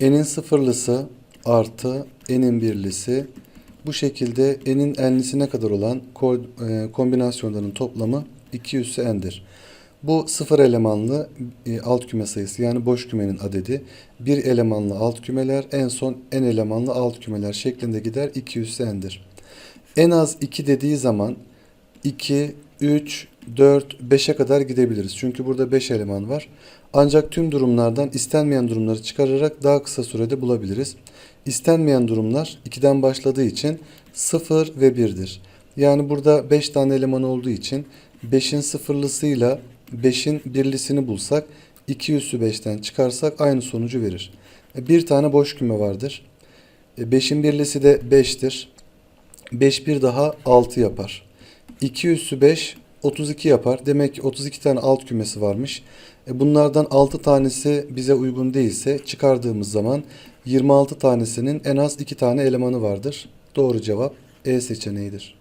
n'in sıfırlısı artı n'in birlisi bu şekilde n'in enlisine kadar olan e, kombinasyonların toplamı 2 üssü n'dir. Bu sıfır elemanlı e, alt küme sayısı yani boş kümenin adedi. Bir elemanlı alt kümeler en son n elemanlı alt kümeler şeklinde gider 2 üssü n'dir. En az 2 dediği zaman 2, 3, 4, 5'e kadar gidebiliriz. Çünkü burada 5 eleman var. Ancak tüm durumlardan istenmeyen durumları çıkararak daha kısa sürede bulabiliriz. İstenmeyen durumlar 2'den başladığı için 0 ve 1'dir. Yani burada 5 tane eleman olduğu için 5'in sıfırlısıyla 5'in birlisini bulsak 2 üssü 5'ten çıkarsak aynı sonucu verir. E, Bir tane boş küme vardır. 5'in birlisi de 5'tir. 5 bir daha 6 yapar. 2 üssü 5 32 yapar. Demek ki 32 tane alt kümesi varmış. E bunlardan 6 tanesi bize uygun değilse çıkardığımız zaman 26 tanesinin en az 2 tane elemanı vardır. Doğru cevap E seçeneğidir.